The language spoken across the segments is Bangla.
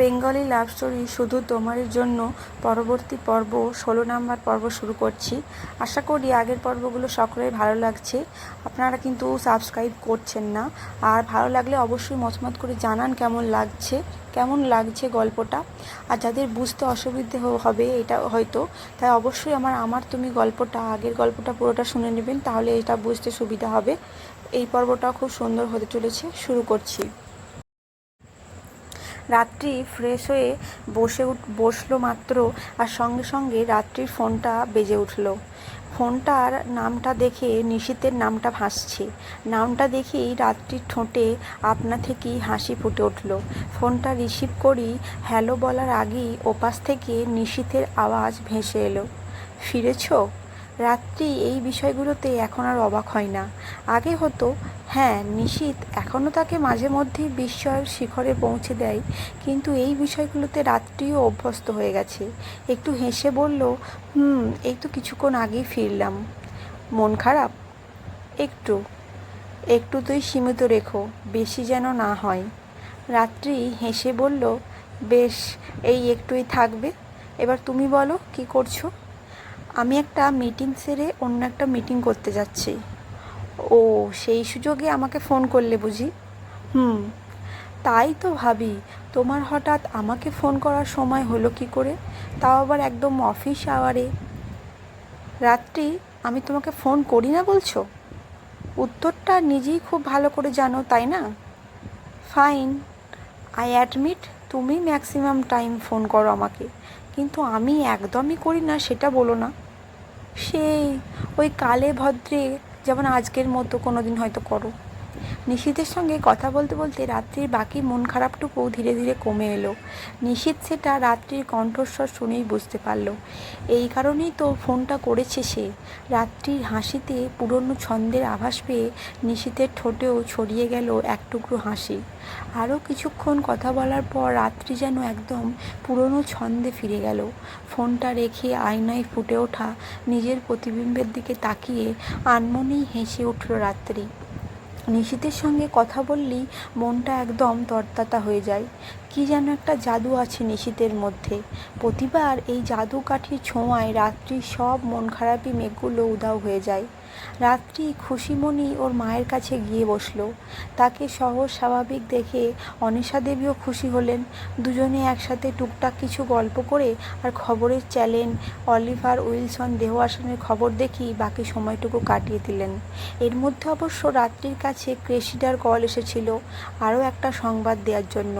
বেঙ্গলি লাভ স্টোরি শুধু তোমারই জন্য পরবর্তী পর্ব, ষোলো নাম্বার পর্ব শুরু করছি। আশা করি আগের পর্বগুলো সকলের ভালো লাগছে। আপনারা কিন্তু সাবস্ক্রাইব করছেন না। আর ভালো লাগলে অবশ্যই মতামত করে জানান কেমন লাগছে কেমন লাগছে গল্পটা। আর যাদের বুঝতে অসুবিধে হবে এটা হয়তো, তাই অবশ্যই আমার আমার তুমি গল্পটা, আগের গল্পটা পুরোটা শুনে নেবেন, তাহলে এটা বুঝতে সুবিধা হবে। এই পর্বটা খুব সুন্দর হতে চলেছে, শুরু করছি। রাত্রি ফ্রেশ হয়ে বসে উঠ, বসল মাত্র আর সঙ্গে সঙ্গে রাত্রির ফোনটা বেজে উঠল। ফোনটার নামটা দেখে নিশীতের নামটা ভাসছে। নামটা দেখেই রাত্রির ঠোঁটে আপনা থেকেই হাসি ফুটে উঠল। ফোনটা রিসিভ করি, হ্যালো বলার আগেই ওপাশ থেকে নিশীথের আওয়াজ ভেসে এলো। ফিরেছো? রাত্রি এই বিষয়গুলোতে এখন আর অবাক হয় না। আগে হতো হ্যাঁ নিশীত এখনও তাকে মাঝে মধ্যেই বিস্ময়ের শিখরে পৌঁছে দেয়, কিন্তু এই বিষয়গুলোতে রাত্রিও অভ্যস্ত হয়ে গেছে। একটু হেসে বলল, হুম, এই তো কিছুক্ষণ আগেই ফিরলাম। মন খারাপ? একটু। একটু তুই সীমিত রেখো, বেশি যেন না হয়। রাত্রি হেসে বলল, বেশ, এই একটুই থাকবে। এবার তুমি বলো, কি করছ? আমি একটা মিটিং সেরে অন্য একটা মিটিং করতে যাচ্ছি। ও, সেই সুযোগে আমাকে ফোন করলে বুঝি। হুম, তাই তো ভাবি, তোমার হঠাৎ আমাকে ফোন করার সময় হলো কি করে? তাও আবার একদম অফিস আওয়ারে রাত্রি, আমি তোমাকে ফোন করি না বলছো? উত্তরটা নিজেই খুব ভালো করে জানো, তাই না? ফাইন আই অ্যাডমিট তুমি ম্যাক্সিমাম টাইম ফোন করো আমাকে। কিন্তু আমি একদমই করি না, সেটা বলো না। সেই ওই কালে ভদ্রে যেমন আজকের মতো কোনো দিন হয়তো করো। নিশীথের সঙ্গে কথা বলতে বলতে রাত্রির বাকি মন খারাপটুকু ধীরে ধীরে কমে এলো। নিশীথ সেটা রাত্রির কণ্ঠস্বর শুনেই বুঝতে পারল। এই কারণেই তো ফোনটা করেছে সে। রাত্রির হাসিতে পুরনো ছন্দের আভাস পেয়ে নিশীথের ঠোঁটেও ছড়িয়ে গেল এক টুকরো হাসি। আরও কিছুক্ষণ কথা বলার পর রাত্রি যেন একদম পুরনো ছন্দে ফিরে গেল। ফোনটা রেখে আয়নায় ফুটে ওঠা নিজের প্রতিবিম্বের দিকে তাকিয়ে আনমনেই হেসে উঠল রাত্রি। নিশীতের সঙ্গে কথা বললেই মনটা একদম তরতাতা হয়ে যায়। কি যেন একটা জাদু আছে নিশীতের মধ্যে। প্রতিবার এই জাদু কাঠির ছোঁয়ায় রাত্রির সব মন খারাপি মেঘগুলো উধাও হয়ে যায়। রাত্রি খুশিমণি ওর মায়ের কাছে গিয়ে বসল। তাকে সহজ স্বাভাবিক দেখে অনিশা দেবীও খুশি হলেন। দুজনে একসাথে টুকটাক কিছু গল্প করে আর খবরের চ্যানেল অলিভার উইলসন দেহ আসনের খবর দেখি বাকি সময়টুকু কাটিয়ে দিলেন। এর মধ্যে অবশ্য রাত্রির কাছে ক্রেসিডার কল এসেছিল আরও একটা সংবাদ দেওয়ার জন্য।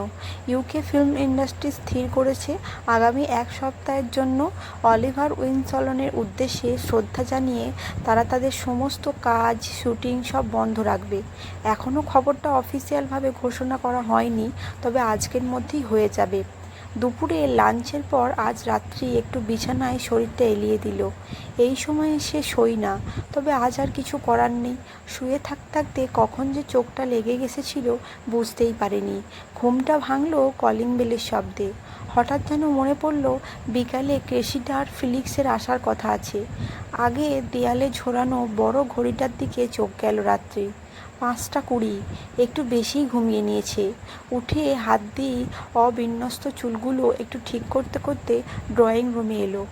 ইউকে ফিল্ম ইন্ডাস্ট্রি স্থির করেছে আগামী এক সপ্তাহের জন্য অলিভার উইনসলনের উদ্দেশ্যে শ্রদ্ধা জানিয়ে তারা তাদের সমস্ত কাজ, শুটিং সব বন্ধ রাখবে। এখনও খবরটা অফিসিয়ালভাবে ঘোষণা করা হয়নি, তবে আজকের মধ্যেই হয়ে যাবে। দুপুরে লাঞ্চের পর আজ রাত্রি একটু বিছানায় শরীরটা এলিয়ে দিল। এই সময়ে সে শোই না, তবে আজ আর কিছু করার নেই। শুয়ে থাক থাকতে কখন যে চোখটা লেগে গেছেছিল বুঝতেই পারেনি। ঘুমটা ভাঙল কলিং বেলের শব্দে। হঠাৎ যেন মনে পড়ল, বিকালে ক্রেসিডা ফিলিক্সের আসার কথা আছে। আগে দেয়ালে ঝোলানো বড় ঘড়িটার দিকে চোখ গেল রাত্রি। পাঁচটা কুড়ি, একটু বেশি ঘুমিয়ে নিয়েছে। উঠে হাত দিয়ে অবিন্যস্ত চুলগুলো একটু ঠিক করতে করতে ড্রয়িং রুমে এলো।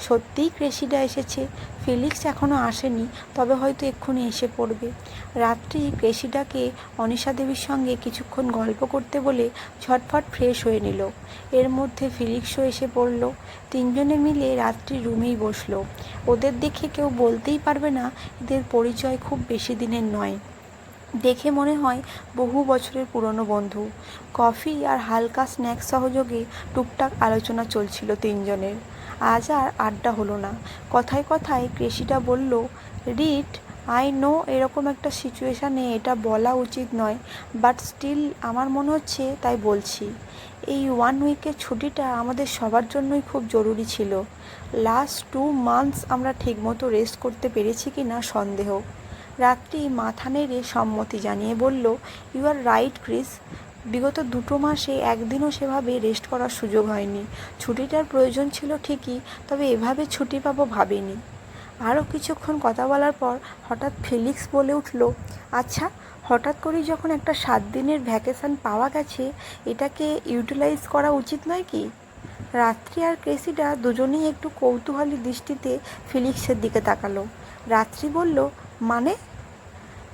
সত্যিই ক্রেসিডা এসেছে। ফিলিক্স এখনও আসেনি, তবে হয়তো এক্ষুনি এসে পড়বে। রাত্রি ক্রেসিডাকে অনিশা দেবীর সঙ্গে কিছুক্ষণ গল্প করতে বলে ঝটফট ফ্রেশ হয়ে নিল। এর মধ্যে ফিলিক্সও এসে পড়ল। তিনজনে মিলে রাত্রি রুমেই বসল। ওদের দেখে কেউ বলতেই পারবে না, এদের পরিচয় খুব বেশি দিনের নয়। দেখে মনে হয় বহু বছরের পুরনো বন্ধু। কফি আর হালকা স্ন্যাক্স সহযোগে টুকটাক আলোচনা চলছিল তিনজনের। আজ আর আড্ডা হলো না। কথায় কথায় কৃষিটা বলল, রিট, আই নো এরকম একটা সিচুয়েশানে এটা বলা উচিত নয়, বাট স্টিল আমার মনে হচ্ছে তাই বলছি। এই ওয়ান উইকের ছুটিটা আমাদের সবার জন্যই খুব জরুরি ছিল। লাস্ট টু মান্থস আমরা ঠিকমতো রেস্ট করতে পেরেছি কি না সন্দেহ। রাত্রি মাথা নেড়ে সম্মতি জানিয়ে বলল, ইউ আর রাইট, ক্রিস। বিগত দুটো মাসে একদিনও সেভাবে রেস্ট করার সুযোগ হয়নি। ছুটিটার প্রয়োজন ছিল ঠিকই, তবে এভাবে ছুটি পাবো ভাবিনি। আরও কিছুক্ষণ কথা বলার পর হঠাৎ ফিলিক্স বলে উঠল আচ্ছা হঠাৎ করেই যখন একটা সাত দিনের ভ্যাকেশন পাওয়া গেছে, এটাকে ইউটিলাইজ করা উচিত নয় কি? রাত্রি আর ক্রেসিডা দুজনেই একটু কৌতূহলী দৃষ্টিতে ফিলিক্সের দিকে তাকালো। রাত্রি বলল মানে?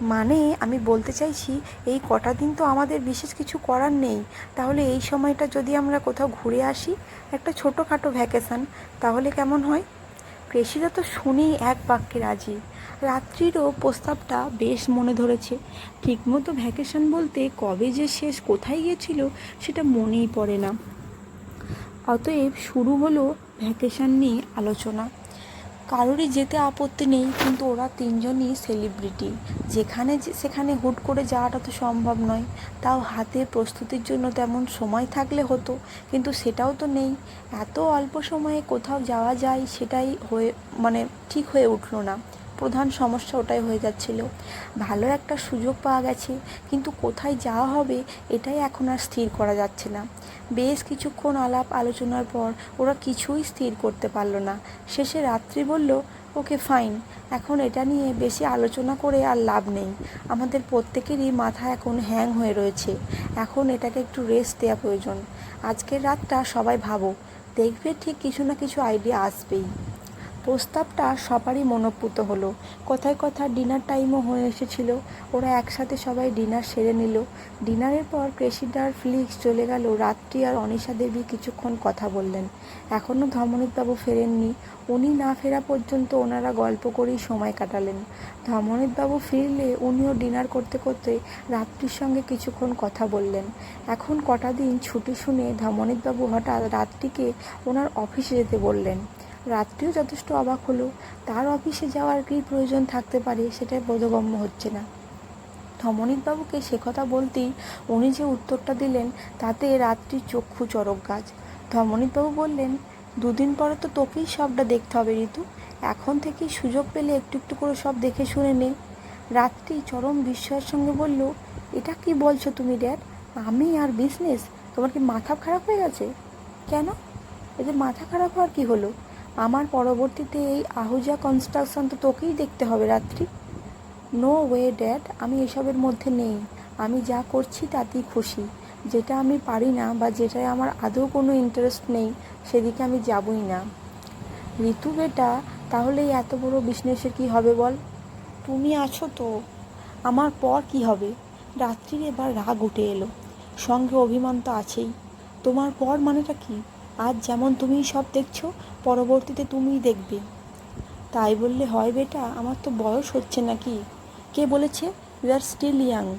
মানে আমি বলতে চাইছি, এই কটা দিন তো আমাদের বিশেষ কিছু করার নেই। তাহলে এই সময়টা যদি আমরা কোথাও ঘুরে আসি, একটা ছোটোখাটো ভ্যাকেশন তাহলে কেমন হয়? কৃষিরা তো শুনেই এক বাক্যে রাজি। রাত্রিরও প্রস্তাবটা বেশ মনে ধরেছে। ঠিকমতো ভ্যাকেশন বলতে কবে যে শেষ, কোথায় গিয়েছিল, সেটা মনেই পড়ে না। অতএব শুরু হলো ভ্যাকেশন নিয়ে আলোচনা। কারোরই যেতে আপত্তি নেই, কিন্তু ওরা তিনজনই সেলিব্রিটি যেখানে সেখানে হুট করে যাওয়াটা তো সম্ভব নয়। তাও হাতে প্রস্তুতির জন্য তেমন সময় থাকলে হতো, কিন্তু সেটাও তো নেই। এত অল্প সময়ে কোথাও যাওয়া যায় সেটাই হয়ে মানে ঠিক হয়ে উঠল না। প্রধান সমস্যা ওটাই হয়ে যাচ্ছিল। ভালো একটা সুযোগ পাওয়া গেছে, কিন্তু কোথায় যাওয়া হবে এটাই এখন আর স্থির করা যাচ্ছে না। বেশ কিছুক্ষণ আলাপ আলোচনার পর ওরা কিছুই স্থির করতে পারল না। শেষে রাত্রি বলল, ওকে, ফাইন। এখন এটা নিয়ে বেশি আলোচনা করে আর লাভ নেই। আমাদের প্রত্যেকেরই মাথা এখন হ্যাং হয়ে রয়েছে। এখন এটাকে একটু রেস্ট দেওয়া প্রয়োজন। আজকের রাতটা সবাই ভাবো দেখবে ঠিক কিছু না কিছু আইডিয়া আসবেই। প্রস্তাবটা সবারই মনোপুত হলো। কথায় কথা ডিনার টাইমও হয়ে এসেছিল। ওরা একসাথে সবাই ডিনার সেরে নিল। ডিনারের পর ক্রেসিডার ফ্লিক্স চলে গেল। রাত্রি আর অনিশা দেবী কিছুক্ষণ কথা বললেন। এখনও ধর্মনীতবাবু ফেরেননি। উনি না ফেরা পর্যন্ত ওনারা গল্প করেই সময় কাটালেন। ধর্মনীতবাবু ফিরলে উনিও ডিনার করতে করতে রাত্রির সঙ্গে কিছুক্ষণ কথা বললেন। এখন কটা দিন ছুটি শুনে ধর্মনীতবাবু হঠাৎ রাত্রিকে ওনার অফিসে যেতে বললেন। রাত্রিও যথেষ্ট অবাক হলো। তার অফিসে যাওয়ার কী প্রয়োজন থাকতে পারে সেটা বোধগম্য হচ্ছে না। ধমনীতবাবুকে সে কথা বলতেই উনি যে উত্তরটা দিলেন, তাতে রাত্রি চক্ষু চরক গাছ। ধমনীতবাবু বললেন, দুদিন পরে তো তোকেই সবটা দেখতে হবে, ঋতু। এখন থেকেই সুযোগ পেলে একটু একটু করে সব দেখে শুনে নে। রাত্রি চরম বিস্ময়ের সঙ্গে বলল, এটা কি বলছো তুমি, ড্যাড? আমি আর বিজনেস? তোমার কি মাথা খারাপ হয়ে গেছে? কেন? এদের মাথা খারাপ হওয়ার কি হলো? আমার পরবর্তীতে এই আহুজা কনস্ট্রাকশন তো তোকেই দেখতে হবে, রাত্রি। নো ওয়ে ড্যাড আমি এসবের মধ্যে নেই। আমি যা করছি তাতেই খুশি। যেটা আমি পারি না বা যেটায় আমার আদৌ কোনো ইন্টারেস্ট নেই, সেদিকে আমি যাবই না। ঋতু বেটা, তাহলে এত বড় বিজনেসের কি হবে বল? তুমি আছো তো। আমার পর কি হবে? রাত্রির এবার রাগ উঠে এলো। সঙ্গে অভিমান তো আছেই। তোমার পর মানেটা কি? আজ যেমন তুমিই সব দেখছ, পরবর্তীতে তুমিই দেখবে। তাই বললে, হয় বেটা, আমার তো বয়স হচ্ছে নাকি? কে বলেছে? You are still young.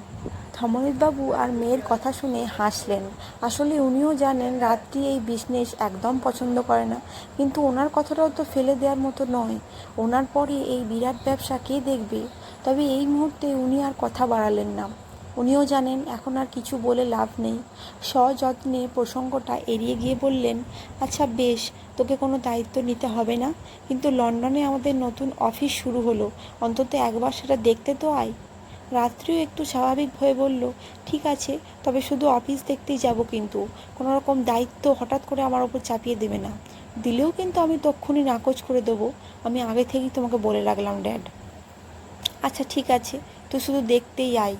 বাবু আর মেয়ের কথা শুনে হাসলেন। আসলে উনিও জানেন, রাত্রি এই বিজনেস একদম পছন্দ করে না। কিন্তু ওনার কথাটাও তো ফেলে দেওয়ার মতো নয়। ওনার পরে এই বিরাট ব্যবসা কে দেখবে? তবে এই মুহূর্তে উনি আর কথা বাড়ালেন না। উনিও জানেন, এখন আর কিছু বলে লাভ নেই। সযত্নে প্রসঙ্গটা এড়িয়ে গিয়ে বললেন আচ্ছা বেশ, তোকে কোনো দায়িত্ব নিতে হবে না। কিন্তু লন্ডনে আমাদের নতুন অফিস শুরু হলো। অন্তত একবার সেটা দেখতে তো আয়। রাত্রিও একটু স্বাভাবিক হয়ে বলল, ঠিক আছে, তবে শুধু অফিস দেখতেই যাব কিন্তু। কোনো রকম দায়িত্ব হঠাৎ করে আমার ওপর চাপিয়ে দেবে না। দিলেও কিন্তু আমি তক্ষুনি নাকচ করে দেবো। আমি আগে থেকেই তোমাকে বলে রাখলাম, ড্যাড। আচ্ছা ঠিক আছে, তুই শুধু দেখতেই আয়।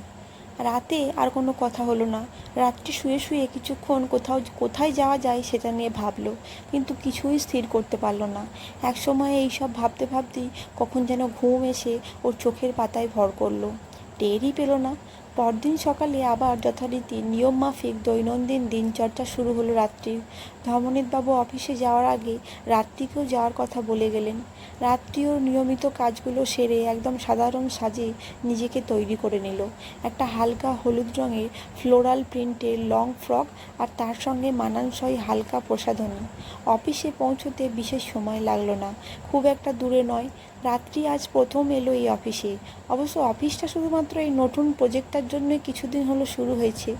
রাতে আর কোনো কথা হলো না। রাত্রি শুয়ে শুয়ে কিছুক্ষণ কোথাও, কোথায় যাওয়া যায় সেটা নিয়ে ভাবলো, কিন্তু কিছুই স্থির করতে পারল না। এক সময় এইসব ভাবতে ভাবতেই কখন যেন ঘুম এসে ওর চোখের পাতায় ভর করল। টেরই পেল না। পরদিন সকালে আবার যথারীতি নিয়ম মাফিক দৈনন্দিন দিনচর্চা শুরু হলো রাত্রির ধর্মনীতবাবু অফিসে যাওয়ার আগে রাত্রিকেও যাওয়ার কথা বলে গেলেন। রাত্রিও নিয়মিত কাজগুলো সেরে একদম সাধারণ সাজে নিজেকে তৈরি করে নিল। একটা হালকা হলুদ রঙের ফ্লোরাল প্রিন্টের লং ফ্রক আর তার সঙ্গে মানানসই হালকা প্রসাধনী। অফিসে পৌঁছতে বিশেষ সময় লাগল না। খুব একটা দূরে নয় রাত্রি আজ প্রথম এলো এই অফিসে। অবশ্য অফিসটা শুধুমাত্র এই নতুন প্রজেক্টটার জন্যই কিছুদিন হলো শুরু হয়েছে।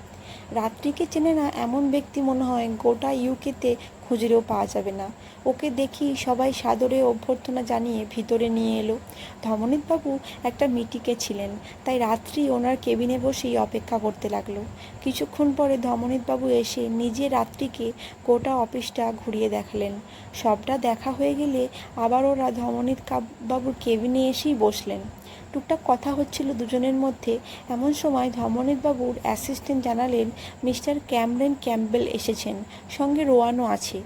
রাত্রিকে চেনে না এমন ব্যক্তি মনে হয় গোটা ইউকেতে খুঁজলেও পাওয়া যাবে না। ওকে দেখি সবাই সাদরে অভ্যর্থনা জানিয়ে ভিতরে নিয়ে এলো। ধমনীতবাবু একটা মিটিকে ছিলেন, তাই রাত্রি ওনার কেবিনে বসেই অপেক্ষা করতে লাগল। কিছুক্ষণ পরে ধমনীতবাবু এসে নিজে রাত্রিকে গোটা অফিসটা ঘুরিয়ে দেখালেন। সবটা দেখা হয়ে গেলে আবার ওরা ধমনীত বাবুর কেবিনে এসেই বসলেন। টুকটাক কথা হচ্ছিল দুজনের মধ্যে। এমন সময় ধমনীতবাবুর অ্যাসিস্ট্যান্ট জানালেন, মিস্টার ক্যামরেন ক্যাম্বেল এসেছেন, সঙ্গে রোয়ানও আছে।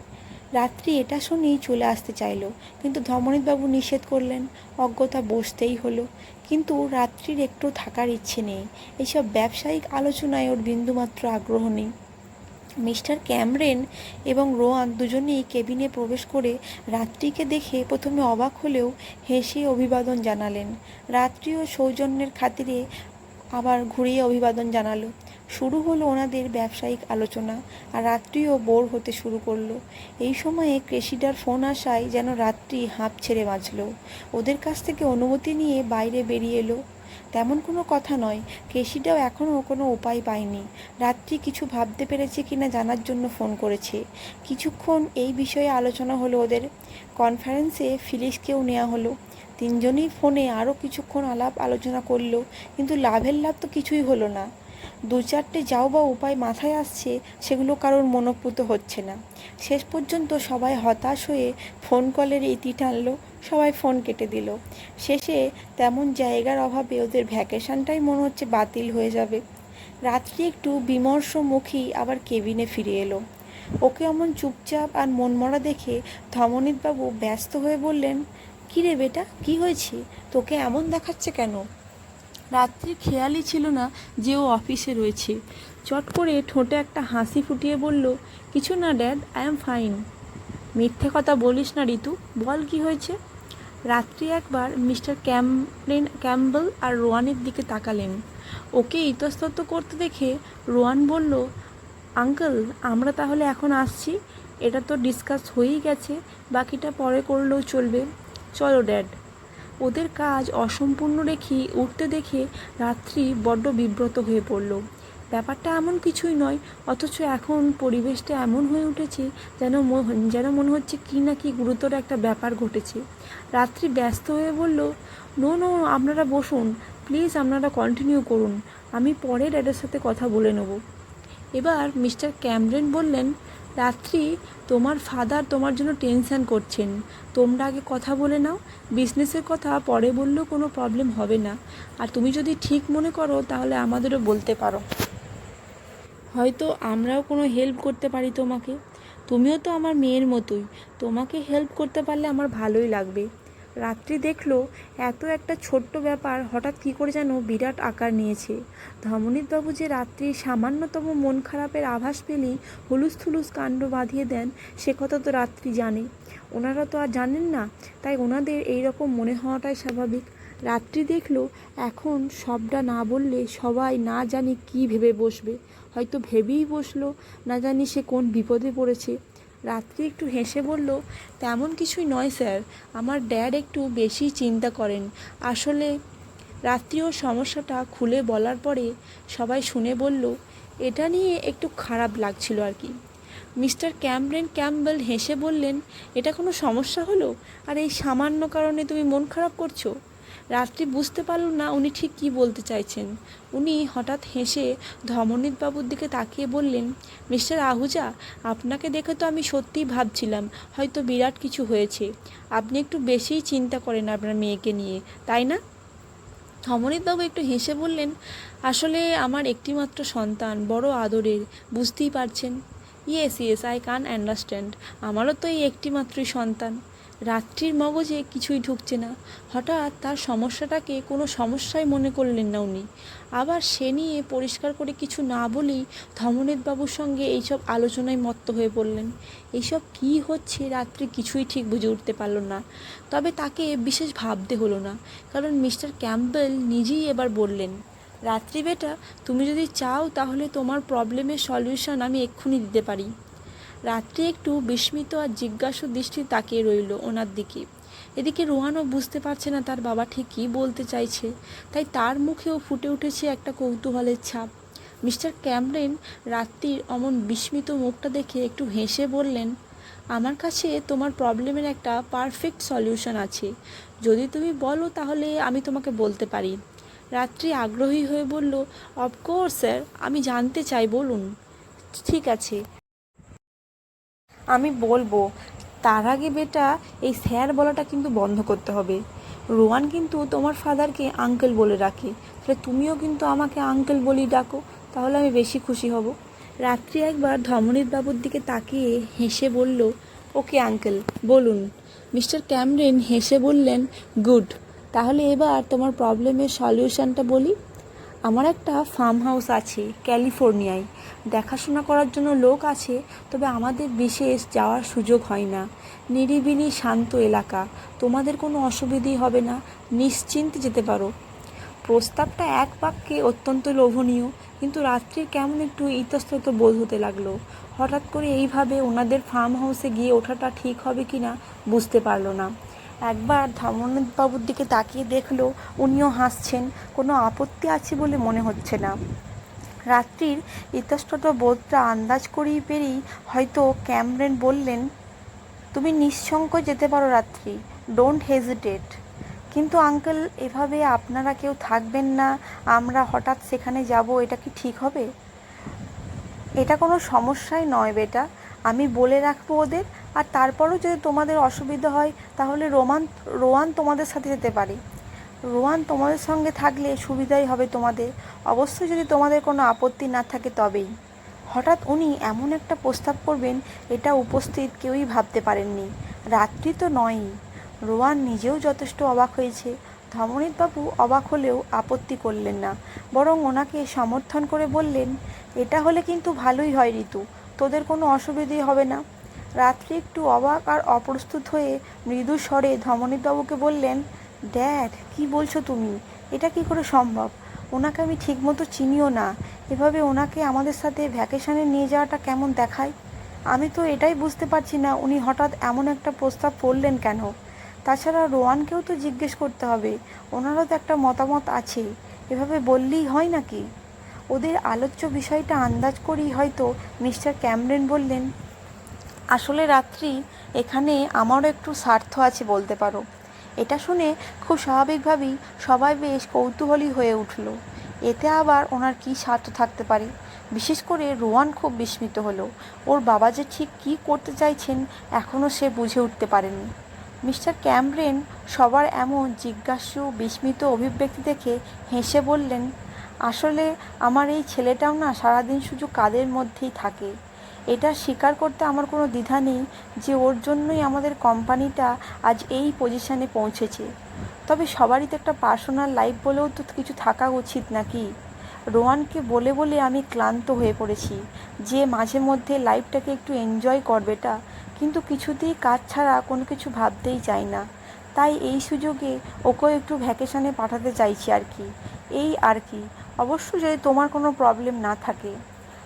রাত্রি এটা শুনেই চলে আসতে চাইলো, কিন্তু ধমনীতবাবু নিষেধ করলেন, অজ্ঞতা বসতেই হলো। কিন্তু রাত্রির একটু থাকার ইচ্ছে নেই এইসব ব্যবসায়িক আলোচনায় ওর বিন্দুমাত্র আগ্রহ নেই। মিস্টার ক্যামরেন এবং রোয়ান দুজনেই কেবিনে প্রবেশ করে রাত্রিকে দেখে প্রথমে অবাক হলেও হেসে অভিবাদন জানালেন। রাত্রিও সৌজন্যের খাতিরে আবার ঘুরিয়ে অভিবাদন জানালো। শুরু হলো ওনাদের ব্যবসায়িক আলোচনা আর রাত্রিও বোর হতে শুরু করল। এই সময়ে ক্রেসিডার ফোন আসায় যেন রাত্রি হাঁপ ছেড়ে বাঁচল। ওদের কাছ থেকে অনুমতি নিয়ে বাইরে বেরিয়ে এলো। তেমন কোনো কথা নয়। কেশিটাও এখনও কোনো উপায় পায়নি। রাত্রি কিছু ভাবতে পেরেছে কি না জানার জন্য ফোন করেছে। কিছুক্ষণ এই বিষয়ে আলোচনা হলো ওদের। কনফারেন্সে ফিলিসকেও নেওয়া হলো। তিনজনই ফোনে আরও কিছুক্ষণ আলাপ আলোচনা করল, কিন্তু লাভের লাভ তো কিছুই হলো না। দু চারটে যাও বা উপায় মাথায় আসছে, সেগুলো কারোর মনোপুত হচ্ছে না। শেষ পর্যন্ত সবাই হতাশ হয়ে ফোন কলের ইতি টানলো, সবাই ফোন কেটে দিল। শেষে তেমন জায়গার অভাবে ওদের ভ্যাকেশনটাই মনে হচ্ছে বাতিল হয়ে যাবে। রাত্রি একটু বিমর্ষমুখী আবার কেবিনে ফিরে এলো। ওকে অমন চুপচাপ আর মনমরা দেখে ধমনীতবাবু ব্যস্ত হয়ে বললেন কী রে বেটা, কি হয়েছে? তোকে এমন দেখাচ্ছে কেন? রাত্রি খেয়ালই ছিল না যে ও অফিসে রয়েছে। চট করে ঠোঁটে একটা হাসি ফুটিয়ে বলল, কিছু না, ড্যাড, আই এম ফাইন। মিথ্যে কথা বলিস না, ঋতু। বল কি হয়েছে? রাত্রি একবার মিস্টার ক্যামরেন ক্যাম্বল আর রোয়ানের দিকে তাকালেন। ওকে ইতস্তত করতে দেখে রোয়ান বলল, আঙ্কেল, আমরা তাহলে এখন আসছি। এটা তো ডিসকাস হয়েই গেছে, বাকিটা পরে করলেও চলবে। চলো, ড্যাড। ওদের কাজ অসম্পূর্ণ রেখে উঠতে দেখে রাত্রি বড্ড বিব্রত হয়ে পড়ল। ব্যাপারটা এমন কিছুই নয়, অথচ এখন পরিবেশটা এমন হয়ে উঠেছে যেন যেন মনে হচ্ছে কি না কি গুরুতর একটা ব্যাপার ঘটেছে। রাত্রি ব্যস্ত হয়ে বলল, নো নো, আপনারা বসুন, প্লিজ আপনারা কন্টিনিউ করুন, আমি পরে ড্যাডের সাথে কথা বলে নেব। এবার মিস্টার ক্যামরেন বললেন রাত্রি তোমার ফাদার তোমার জন্য টেনশন করছেন। তোমরা আগে কথা বলে নাও বিজনেসের কথা পরে বললেও কোনো প্রবলেম হবে না। আর তুমি যদি ঠিক মনে করো, তাহলে আমাদেরও বলতে পারো। হয়তো আমরাও কোনো হেল্প করতে পারি তোমাকে। তুমিও তো আমার মেয়ের মতোই। তোমাকে হেল্প করতে পারলে আমার ভালোই লাগবে। রাত্রি দেখল এত একটা ছোট্ট ব্যাপার হঠাৎ কী করে যেন বিরাট আকার নিয়েছে। ধমনীতবাবু যে রাত্রি সামান্যতম মন খারাপের আভাস পেলেই হুলুস থুলুস কাণ্ড বাঁধিয়ে দেন, সে কথা তো রাত্রি জানে। ওনারা তো আর জানেন না, তাই ওনাদের এই রকম মনে হওয়াটাই স্বাভাবিক। রাত্রি দেখল এখন সবটা না বললে সবাই না জানি কি ভেবে বসবে। হয়তো ভেবেই বসল, না জানি সে কোন বিপদে পড়েছে। রাত্রি একটু হেসে বলল, তেমন কিছুই নয় স্যার, আমার ড্যাড একটু বেশি চিন্তা করেন। আসলে রাত্রিও সমস্যাটা খুলে বলার পরে সবাই শুনে বলল, এটা নিয়ে একটু খারাপ লাগছিল আর কি। মিস্টার ক্যামব্রেন ক্যাম্বেল হেসে বললেন, এটা কোনো সমস্যা হলো? আর এই সামান্য কারণে তুমি মন খারাপ করছ? রাত্রি বুঝতে পারল না উনি ঠিক কী বলতে চাইছেন। উনি হঠাৎ হেসে ধমনীতবাবুর দিকে তাকিয়ে বললেন, মিস্টার আহুজা, আপনাকে দেখে তো আমি সত্যিই ভাবছিলাম, হয়তো বিরাট কিছু হয়েছে। আপনি একটু বেশিই চিন্তা করেন আপনার মেয়েকে নিয়ে, তাই না? ধমনীতবাবু একটু হেসে বললেন, আসলে আমার একটিমাত্র সন্তান, বড় আদরের, বুঝতেই পারছেন। Yes yes, I can understand, আমারও তো এই একটিমাত্রই সন্তান। রাত্রির মগজে কিছুই ঢুকছে না। হঠাৎ তার সমস্যাটাকে কোনো সমস্যাই মনে করলেন না উনি। আবার সে নিয়ে পরিষ্কার করে কিছু না বলেই বাবুর সঙ্গে এইসব আলোচনায় মত্ত হয়ে পড়লেন। এইসব কি হচ্ছে রাত্রি কিছুই ঠিক বুঝে উঠতে পারল না। তবে তাকে বিশেষ ভাবতে হলো না, কারণ মিস্টার ক্যাম্পবেল নিজেই এবার বললেন, রাত্রি বেটা, তুমি যদি চাও তাহলে তোমার প্রবলেমের সলিউশন আমি এক্ষুনি দিতে পারি। রাত্রি একটু বিস্মিত আর জিজ্ঞাসু দৃষ্টি তাকিয়ে রইল ওনার দিকে। এদিকে রোহানও বুঝতে পারছে না তার বাবা ঠিক কী বলতে চাইছে, তাই তার মুখেও ফুটে উঠেছে একটা কৌতূহলের ছাপ। মিস্টার ক্যামরেন রাত্রির অমন বিস্মিত মুখটা দেখে একটু হেসে বললেন, আমার কাছে তোমার প্রবলেমের একটা পারফেক্ট সলিউশন আছে। যদি তুমি বলো তাহলে আমি তোমাকে বলতে পারি। রাত্রি আগ্রহী হয়ে বলল, অফকোর্স স্যার, আমি জানতে চাই, বলুন। ঠিক আছে। আমি বলব, তার আগে বেটা এই স্যার বলাটা কিন্তু বন্ধ করতে হবে। রোয়ান কিন্তু তোমার ফাদারকে আঙ্কেল বলে রাখে। তাহলে তুমিও কিন্তু আমাকে আঙ্কেল বলেই ডাকো, তাহলে আমি বেশি খুশি হব। রাত্রি একবার ধমনীর বাবুর দিকে তাকিয়ে হেসে বলল, ওকে আঙ্কেল বলুন। মিস্টার ক্যামরেন হেসে বললেন, গুড, তাহলে এবার তোমার প্রবলেমের সলিউশনটা বলি। আমার একটা ফার্ম হাউস আছে ক্যালিফোর্নিয়ায়। দেখাশোনা করার জন্য লোক আছে, তবে আমাদের বিশেষ যাওয়ার সুযোগ হয় না। নিরিবিলি, শান্ত এলাকা। তোমাদের কোনো অসুবিধেই হবে না। নিশ্চিন্তে যেতে পারো। প্রস্তাবটা এক বাক্যে অত্যন্ত লোভনীয়, কিন্তু রাত্রি কেমন একটু ইতস্তত বোধ হতে লাগল। হঠাৎ করে এইভাবে ওনাদের ফার্ম হাউসে গিয়ে ওঠাটা ঠিক হবে কি না বুঝতে পারল না। একবার ধর্মনাথবাবুর দিকে তাকিয়ে দেখল উনিও হাসছেন, কোনো আপত্তি আছে বলে মনে হচ্ছে না। রাত্রির ইতস্তত বোধটা আন্দাজ করেই পেরেই হয়তো ক্যামরেন বললেন, তুমি নিঃসংকোচ যেতে পারো রাত্রি ডোন্ট হেজিটেট কিন্তু আঙ্কেল, এভাবে আপনারা কেউ থাকবেন না, আমরা হঠাৎ সেখানে যাব, এটা কি ঠিক হবে? এটা কোনো সমস্যাই নয় বেটা, আমি বলে রাখব ওদের আর তারপরও যদি তোমাদের অসুবিধা হয়, তাহলে রোমান, রোয়ান তোমাদের সাথে যেতে পারে। রোয়ান তোমাদের সঙ্গে থাকলে সুবিধাই হবে তোমাদের। অবশ্যই যদি তোমাদের কোনো আপত্তি না থাকে তবেই। হঠাৎ উনি এমন একটা প্রস্তাব করবেন, এটা উপস্থিত কেউই ভাবতে পারেননি। রাত্রি তো নয়ই। রোয়ান নিজেও যথেষ্ট অবাক হয়েছে। ধমনীতবাবু অবাক হলেও আপত্তি করলেন না, বরং ওনাকে সমর্থন করে বললেন, এটা হলে কিন্তু ভালোই হয় ঋতু। তোদের কোনো অসুবিধেই হবে না। রাত্রি একটু অবাক আর অপ্রস্তুত হয়ে মৃদু স্বরে ধমনীতবাবুকে বললেন, ড্যাড, কি বলছো তুমি? এটা কি করে সম্ভব? ওনাকে আমি ঠিকমতো চিনিও না। এভাবে ওনাকে আমাদের সাথে ভ্যাকেশানে নিয়ে যাওয়াটা কেমন দেখায়? আমি তো এটাই বুঝতে পারছি না, উনি হঠাৎ এমন একটা প্রস্তাব করলেন কেন? তাছাড়া রোয়ানকেও তো জিজ্ঞেস করতে হবে, ওনারও তো একটা মতামত আছে। এভাবে বললেই হয় নাকি? ওদের আলোচ্য বিষয়টা আন্দাজ করেই হয়তো মিস্টার ক্যামরেন বললেন আসলে রাত্রি, এখানে আমারও একটু স্বার্থ আছে বলতে পারো। এটা শুনে খুব স্বাভাবিকভাবেই সবাই বেশ কৌতূহলী হয়ে উঠল। এতে আবার ওনার কী স্বার্থ থাকতে পারে? বিশেষ করে রোয়ান খুব বিস্মিত হলো। ওর বাবা যে ঠিক কী করতে চাইছেন এখনও সে বুঝে উঠতে পারেনি। মিস্টার ক্যামব্রেন সবার এমন জিজ্ঞাসু বিস্মিত অভিব্যক্তি দেখে হেসে বললেন, আসলে আমার এই ছেলেটাও না সারাদিন শুধু কাদের মধ্যেই থাকে। এটা স্বীকার করতে আমার কোনো দ্বিধা নেই যে ওর জন্যই আমাদের কোম্পানিটা আজ এই পজিশানে পৌঁছেছে। তবে সবারই তো একটা পার্সোনাল লাইফ বলেও তো কিছু থাকা উচিত নাকি? রোয়ানকে বলে বলে আমি ক্লান্ত হয়ে পড়েছি যে মাঝে মধ্যে লাইফটাকে একটু এনজয় করবেটা কিন্তু কিছুতেই কাজ ছাড়া কোনো কিছু ভাবতেই চাই না। তাই এই সুযোগে ওকেও একটু ভ্যাকেশনে পাঠাতে চাইছি আর কি। এই আর কি। অবশ্য যদি তোমার কোনো প্রবলেম না থাকে।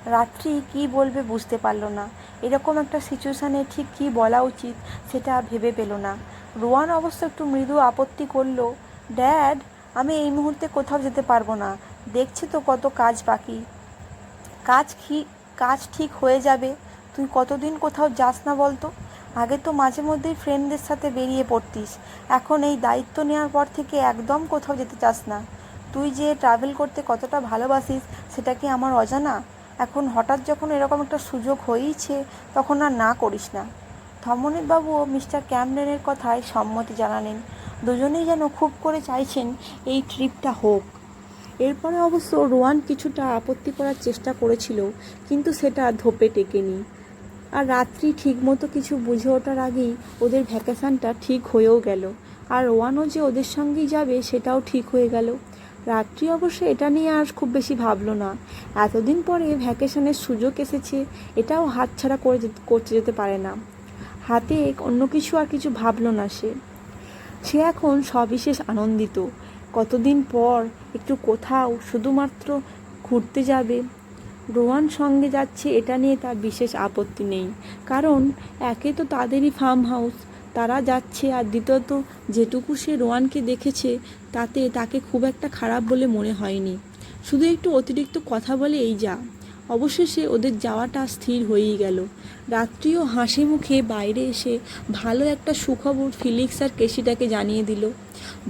রাত্রি কি বলবে বুঝতে পারল না। এরকম একটা সিচুয়েশানে ঠিক কী বলা উচিত সেটা ভেবে পেল না। রোয়ান অবশ্য একটু মৃদু আপত্তি করল, ড্যাড, আমি এই মুহূর্তে কোথাও যেতে পারব না। দেখছি তো কত কাজ বাকি। কাজ কি, কাজ ঠিক হয়ে যাবে। তুই কতদিন কোথাও যাস না বলতো? আগে তো মাঝে মধ্যেই ফ্রেন্ডদের সাথে বেরিয়ে পড়তিস। এখন এই দায়িত্ব নেওয়ার পর থেকে একদম কোথাও যেতে চাস না। তুই যে ট্রাভেল করতে কতটা ভালোবাসিস, সেটা কি আমার অজানা? এখন হঠাৎ যখন এরকম একটা সুযোগ হয়েইছে, তখন আর না করিস না। বাবুও মিস্টার ক্যামরেনের কথায় সম্মতি জানালেন। দুজনেই যেন খুব করে চাইছেন এই ট্রিপটা হোক। এরপরে অবশ্য রোয়ান কিছুটা আপত্তি করার চেষ্টা করেছিল, কিন্তু সেটা ধোপে টেকেনি। আর রাত্রি ঠিকমতো কিছু বুঝে ওঠার আগেই ওদের ভ্যাকেশানটা ঠিক হয়েও গেল। আর রোয়ানও যে ওদের সঙ্গেই যাবে, সেটাও ঠিক হয়ে গেল। রাত্রি অবশ্য এটা নিয়ে আর খুব বেশি ভাবলো না। এতদিন পরে ভ্যাকেশনের সুযোগ এসেছে, এটাও হাতছাড়া করে করতে যেতে পারে না। হাতে অন্য কিছু আর কিছু ভাবলো না সে। সে এখন সবিশেষ আনন্দিত। কতদিন পর একটু কোথাও শুধুমাত্র ঘুরতে যাবে। রোহান সঙ্গে যাচ্ছে, এটা নিয়ে তার বিশেষ আপত্তি নেই। কারণ একে তো তাদেরই ফার্ম হাউস তারা যাচ্ছে আর দ্বিতীয়ত যেটুকু সে রোয়ানকে দেখেছে, তাতে তাকে খুব একটা খারাপ বলে মনে হয়নি। শুধু একটু অতিরিক্ত কথা বলে এই যা। অবশেষে ওদের যাওয়াটা স্থির হয়েই গেল। রাত্রিও হাসি মুখে বাইরে এসে ভালো একটা সুখবর ফিলিক্স আর কেশিটাকে জানিয়ে দিল।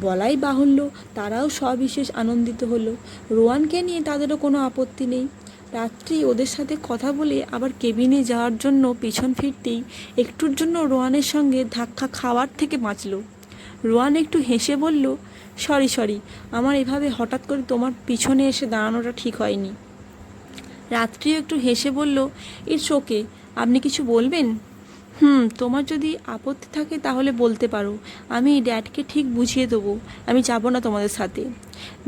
বলাই বাহুল্য, তারাও সবিশেষ আনন্দিত হলো। রোয়ানকে নিয়ে তাদেরও কোনো আপত্তি নেই। রাত্রি ওদের সাথে কথা বলে আবার কেবিনে যাওয়ার জন্য পিছন ফিরতেই একটুর জন্য রোয়ানের সঙ্গে ধাক্কা খাওয়ার থেকে বাঁচল। রোয়ান একটু হেসে বলল, সরি সরি, আমার এভাবে হঠাৎ করে তোমার পিছনে এসে দাঁড়ানোটা ঠিক হয়নি। রাত্রিও একটু হেসে বলল ইটস ওকে আপনি কিছু বলবেন? হুম, তোমার যদি আপত্তি থাকে তাহলে বলতে পারো। আমি ড্যাডকে ঠিক বুঝিয়ে দেবো, আমি যাব না তোমাদের সাথে।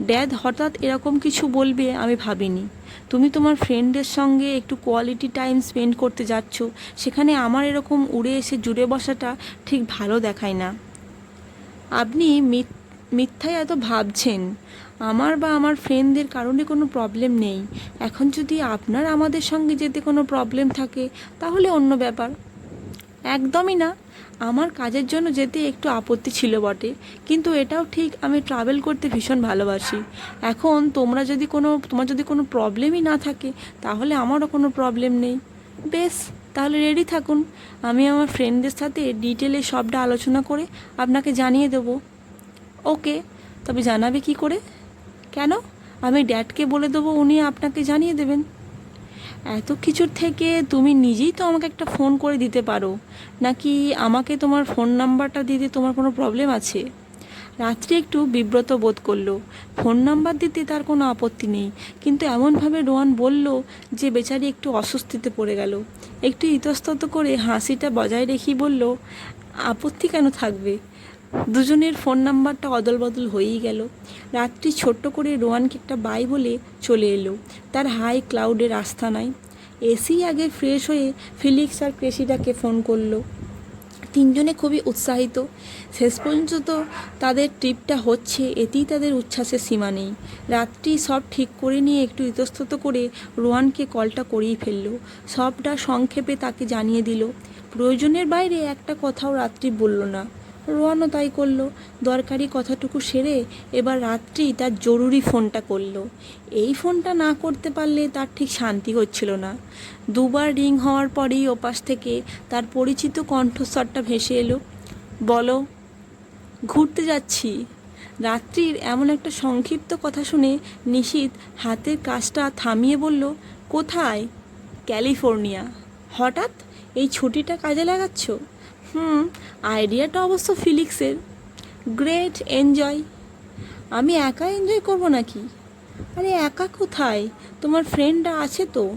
ড্যাড হঠাৎ এরকম কিছু বলবে আমি ভাবিনি। তুমি তোমার ফ্রেন্ডের সঙ্গে একটু কোয়ালিটি টাইম স্পেন্ড করতে যাচ্ছ, সেখানে আমার এরকম উড়ে এসে জুড়ে বসাটা ঠিক ভালো দেখায় না। আপনি মিথ- মিথ্যায় এত ভাবছেন, আমার বা আমার ফ্রেন্ডদের কারণে কোনো প্রবলেম নেই। এখন যদি আপনার আমাদের সঙ্গে যেতে কোনো প্রবলেম থাকে, তাহলে অন্য ব্যাপার। একদমই না। আমার কাজের জন্য যেতে একটু আপত্তি ছিল বটে, কিন্তু এটাও ঠিক আমি ট্রাভেল করতে ভীষণ ভালোবাসি। এখন তোমরা যদি কোনো, তোমার যদি কোনো প্রবলেমই না থাকে, তাহলে আমারও কোনো প্রবলেম নেই। বেশ, তাহলে রেডি থাকুন। আমি আমার ফ্রেন্ডদের সাথে ডিটেলে সবটা আলোচনা করে আপনাকে জানিয়ে দেবো। ওকে, তবে জানাবে কি করে? কেন? আমি ড্যাডকে বলে দেবো, উনি আপনাকে জানিয়ে দেবেন। এত কিছুর থেকে তুমি নিজেই তো আমাকে একটা ফোন করে দিতে পারো। নাকি আমাকে তোমার ফোন নাম্বারটা দিতে তোমার কোনো প্রবলেম আছে? রাত্রি একটু বিব্রত বোধ করল। ফোন নাম্বার দিতে তার কোনো আপত্তি নেই। কিন্তু এমনভাবে রোয়ান বলল যে বেচারি একটু অস্বস্তিতে পড়ে গেল। একটু ইতস্তত করে হাসিটা বজায় রেখেই বলল, আপত্তি কেন থাকবে? দুজনের ফোন নাম্বারটা অদল বদল হয়েই গেল। রাত্রি ছোট্ট করে রোয়ানকে একটা বাই বলে চলে এলো। তার হাই ক্লাউডের আস্থা নাই। এসি আগে ফ্রেশ হয়ে ফিলিক্স আর ক্রেসিটাকে ফোন করল। তিনজনে খুবই উৎসাহিত। শেষ পর্যন্ত তাদের ট্রিপটা হচ্ছে, এতেই তাদের উচ্ছ্বাসের সীমা নেই। রাত্রি সব ঠিক করে নিয়ে একটু ইতস্তত করে রোয়ানকে কলটা করেই ফেলল। সবটা সংক্ষেপে তাকে জানিয়ে দিল। প্রয়োজনের বাইরে একটা কথাও রাত্রি বলল না। রোয়ানও তাই করল। দরকারি কথাটুকু সেরে এবার রাত্রি তার জরুরি ফোনটা করল। এই ফোনটা না করতে পারলে তার ঠিক শান্তি হচ্ছিল না। দুবার রিং হওয়ার পরেই ওপাশ থেকে তার পরিচিত কণ্ঠস্বরটা ভেসে এলো, বলো, ঘুরতে যাচ্ছি। রাত্রির এমন একটা সংক্ষিপ্ত কথা শুনে নিশীত হাতের কাজটা থামিয়ে বলল, কোথায়? ক্যালিফোর্নিয়া। হঠাৎ এই ছুটিটা কাজে লাগাচ্ছ? হুম, আইডিয়াটা অবশ্য ফিলিক্সের। Great, enjoy. আমি একা এনজয় করব নাকি? আরে একা কোথায়? তোমার ফ্রেন্ডরা আছে তো?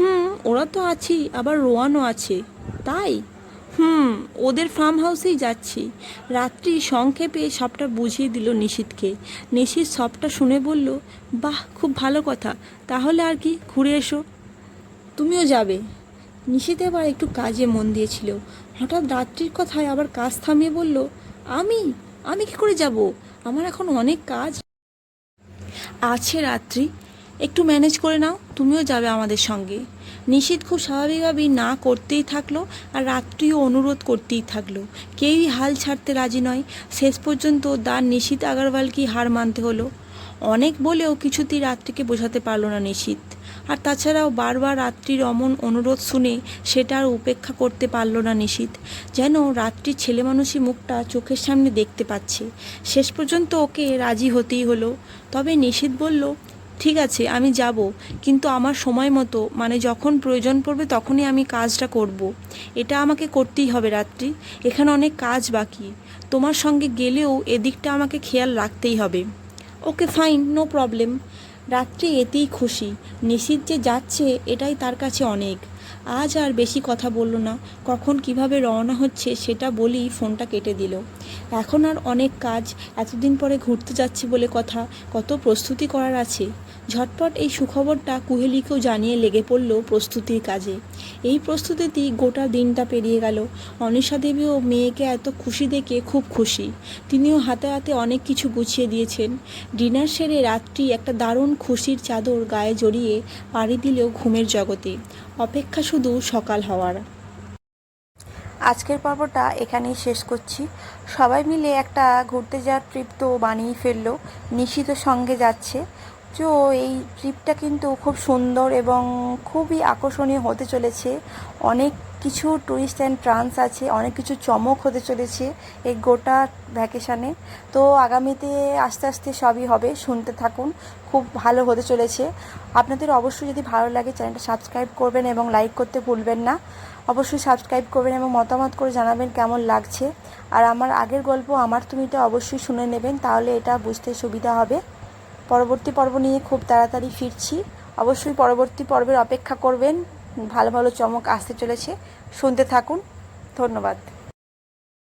হুম, ওরা তো আছেই আবার রোয়ানও আছে। তাই? হুম, ওদের ফার্ম হাউসেই যাচ্ছি। রাত্রি সংক্ষেপে সবটা বুঝিয়ে দিল নিশীথকে নিশীথ সবটা শুনে বলল, বাহ, খুব ভালো কথা। তাহলে আর কি, ঘুরে এসো। তুমিও যাবে। নিশীথ এবার একটু কাজে মন দিয়েছিল। হঠাৎ রাত্রির কথায় আবার কাজ থামিয়ে বলল, আমি? আমি কি করে যাব? আমার এখন অনেক কাজ। আছে রাত্রি, একটু ম্যানেজ করে নাও, তুমিও যাবে আমাদের সঙ্গে। নিশীত খুব স্বাভাবিকভাবেই না করতেই থাকল আর রাত্রিও অনুরোধ করতেই থাকল। কেউই হাল ছাড়তে রাজি নয়। শেষ পর্যন্ত দা নিশীত আগারওয়ালকেই হার মানতে হলো। অনেক বলেও কিছুতেই রাত্রিকে বোঝাতে পারল না নিশীত। আর তাছাড়াও বারবার রাত্রির অমন অনুরোধ শুনে সেটা আর উপেক্ষা করতে পারল না নিশীত। যেন রাত্রির ছেলে মানুষই মুখটা চোখের সামনে দেখতে পাচ্ছে। শেষ পর্যন্ত ওকে রাজি হতেই হলো। তবে নিশীত বলল, ঠিক আছে, আমি যাব। কিন্তু আমার সময় মতো মানে যখন প্রয়োজন পড়বে তখনই আমি কাজটা করব। এটা আমাকে করতেই হবে রাত্রি। এখানে অনেক কাজ বাকি। তোমার সঙ্গে গেলেও এদিকটা আমাকে খেয়াল রাখতেই হবে। Okay fine, no problem. রাত্রি এতেই খুশি। নিশীত যে যাচ্ছে, এটাই তার কাছে অনেক। আজ আর বেশি কথা বলল না। কখন কীভাবে রওনা হচ্ছে, সেটা বলি ফোনটা কেটে দিল। এখন আর অনেক কাজ। এতদিন পরে ঘুরতে যাচ্ছে বলে কথা। কত প্রস্তুতি করার আছে। ঝটপট এই সুখবরটা কুহেলিকেও জানিয়ে লেগে পড়ল প্রস্তুতির কাজে। এই প্রস্তুতিতেই গোটা দিনটা পেরিয়ে গেল। অনিশা দেবীও মেয়েকে এত খুশি দেখে খুব খুশি। তিনিও হাতে হাতে অনেক কিছু গুছিয়ে দিয়েছেন। ডিনার সেরে রাত্রি একটা দারুণ খুশির চাদর গায়ে জড়িয়ে পাড়ি দিলেও ঘুমের জগতে। অপেক্ষা শুধু সকাল হওয়ার। আজকের পর্বটা এখানেই শেষ করছি। সবাই মিলে একটা ঘুরতে যাওয়ার ট্রিপ তো বানিয়ে ফেলল নিশিত সঙ্গে যাচ্ছে। তো এই ট্রিপটা কিন্তু খুব সুন্দর এবং খুবই আকর্ষণীয় হতে চলেছে। অনেক কিছু টুরিস্ট অ্যান্ড ট্রান্স আছে, অনেক কিছু চমক হতে চলেছে এই গোটা ভ্যাকেশানে তো আগামীতে আস্তে আস্তে সবই হবে, শুনতে থাকুন, খুব ভালো হতে চলেছে। আপনাদের অবশ্যই যদি ভালো লাগে চ্যানেলটা সাবস্ক্রাইব করবেন এবং লাইক করতে ভুলবেন না। অবশ্যই সাবস্ক্রাইব করবেন এবং মতামত করে জানাবেন কেমন লাগছে। আর আমার আগের গল্প, আমার তুমিটা অবশ্যই শুনে নেবেন, তাহলে এটা বুঝতে সুবিধা হবে। পরবর্তী পর্ব নিয়ে খুব তাড়াতাড়ি ফিরছি। অবশ্যই পরবর্তী পর্বের অপেক্ষা করবেন। ভালো ভালো চমক আসতে চলেছে। শুনতে থাকুন। ধন্যবাদ।